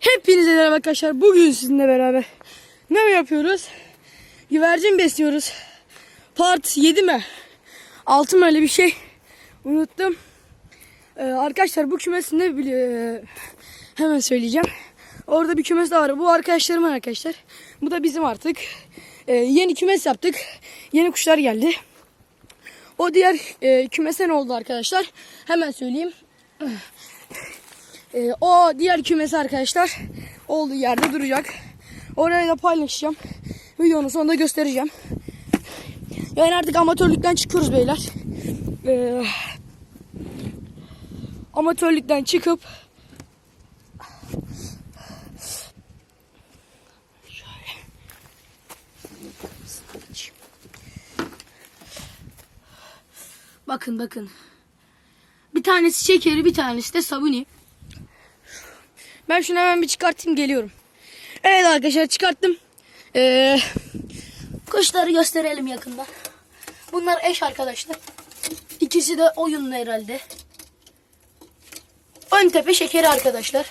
Hepinize merhaba arkadaşlar. Bugün sizinle beraber ne yapıyoruz? Güvercin besliyoruz. Part 7 mi? 6 mı öyle bir şey? Unuttum. Ee, arkadaşlar bu kümes ne biliyor? Hemen söyleyeceğim. Orada bir kümes daha var. Bu arkadaşlarımın arkadaşlar. Bu da bizim artık. Ee, yeni kümes yaptık. Yeni kuşlar geldi. O diğer e, kümese ne oldu arkadaşlar? Hemen söyleyeyim. Ee, o diğer kümesi arkadaşlar olduğu yerde duracak. Orayı da paylaşacağım. Videonun sonunda göstereceğim. Yani artık amatörlükten çıkıyoruz beyler. Ee, amatörlükten çıkıp Bakın bakın. Bir tanesi şekeri bir tanesi de sabuni. Ben şunu hemen bir çıkartayım geliyorum. Evet arkadaşlar çıkarttım. Ee, kuşları gösterelim yakında. Bunlar eş arkadaşlar. İkisi de oyunlu herhalde. Ön tepe şekeri arkadaşlar.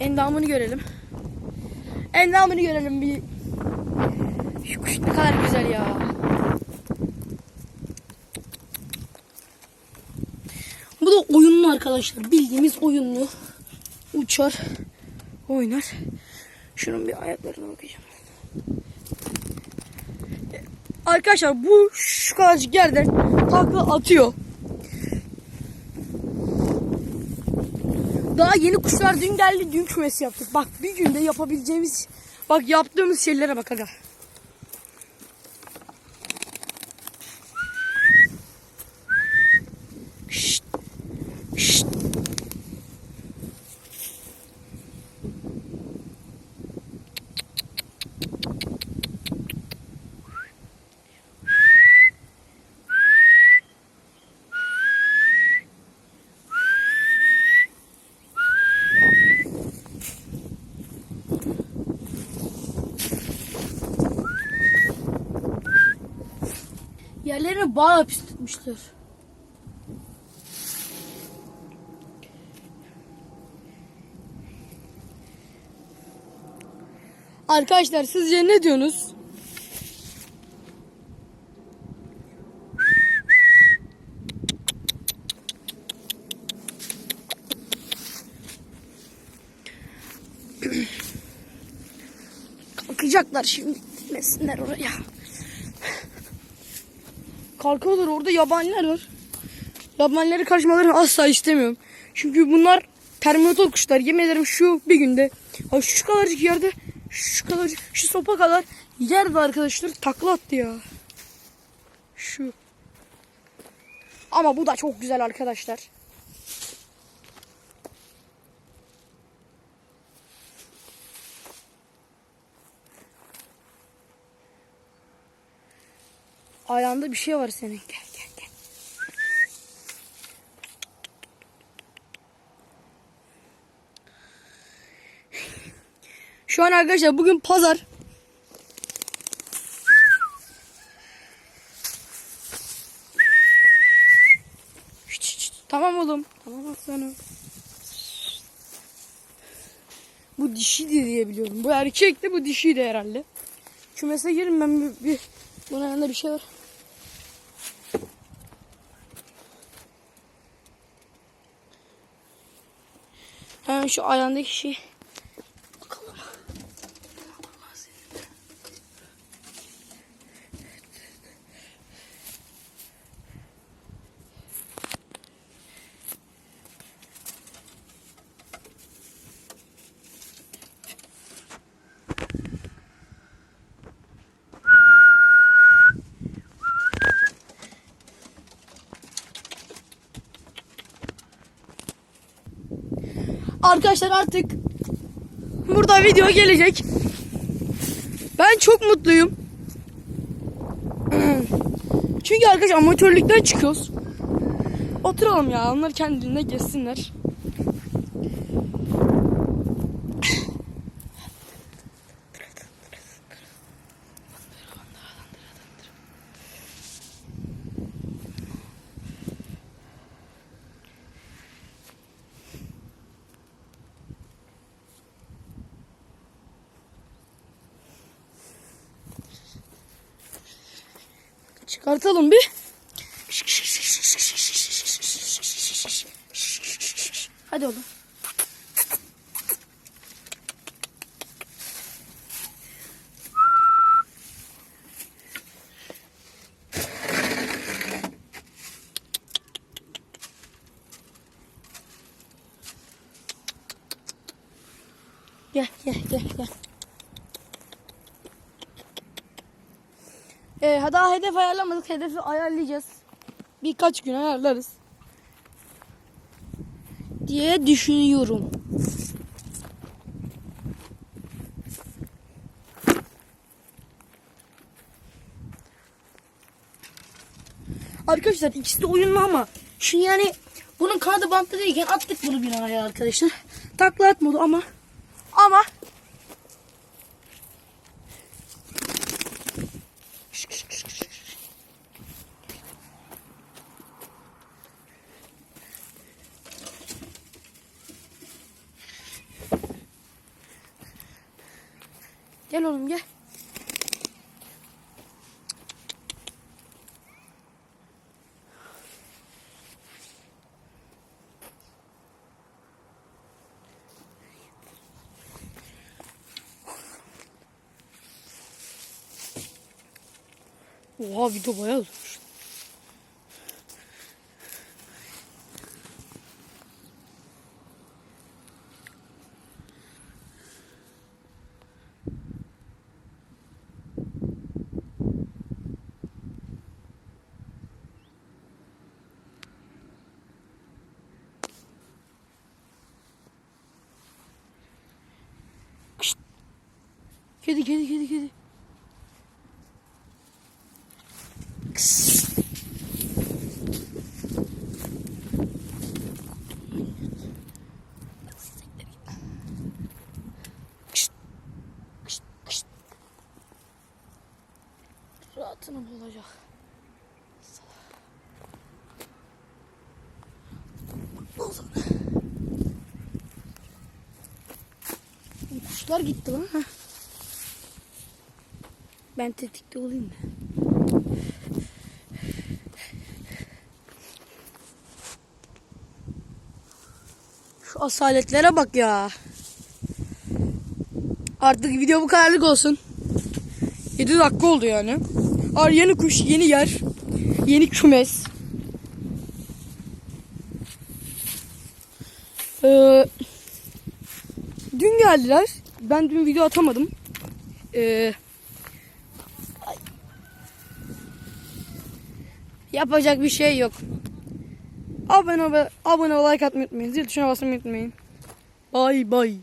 Endamını görelim. Endamını görelim bir. Şu kuş ne kadar güzel ya. Bu da oyunlu arkadaşlar. Bildiğimiz oyunlu. Uçar. Oynar. Şunun bir ayaklarına bakacağım. Arkadaşlar bu şu kadarcık yerden takla atıyor. Daha yeni kuşlar dün geldi. Dün kümesi yaptık. Bak bir günde yapabileceğimiz bak yaptığımız şeylere bak aga. Yerlerine bağ hapis tutmuşlar. Arkadaşlar sizce ne diyorsunuz? Kalkacaklar şimdi gitmesinler oraya. Kalkıyorlar orada yabaniler var. Yabanileri karışmalarını asla istemiyorum. Çünkü bunlar terminator kuşlar. Yemin şu bir günde ha şu kadarcık yerde şu kadarcık şu sopa kadar yerde arkadaşlar takla attı ya. Şu. Ama bu da çok güzel arkadaşlar. Ayağında bir şey var senin. Gel gel gel. Şu an arkadaşlar bugün pazar. Tamam oğlum. Tamam aslanım. Bu dişiydi diye biliyorum. Bu erkek de bu dişiydi herhalde. Kümese girin ben bir, bir bunun yanında bir şey var. Hemen şu ayağındaki şey Arkadaşlar artık burada video gelecek. Ben çok mutluyum. Çünkü arkadaş amatörlükten çıkıyoruz. Oturalım ya onlar kendilerine geçsinler. Çıkartalım bir. Hadi oğlum. Gel gel gel gel. Ee, daha hedef ayarlamadık. Hedefi ayarlayacağız. Birkaç gün ayarlarız. Diye düşünüyorum. Arkadaşlar ikisi de oyunlu ama şu yani bunun kanadı bantlı değilken attık bunu binaya arkadaşlar. Takla atmadı ama ama Gel oğlum gel. Oha video bayağı uzunmuş. Kedi kedi kedi kedi. Rahatını bulacak. Kuşlar gitti lan. Heh. Ben tetikte olayım da. Şu asaletlere bak ya. Artık video bu kadarlık olsun. 7 dakika oldu yani. Ar yeni kuş, yeni yer, yeni kümes. Ee, dün geldiler. Ben dün video atamadım. Ee, yapacak bir şey yok. Abone ol, abone ol, like atmayı unutmayın. Zil tuşuna basmayı unutmayın. Bay bay.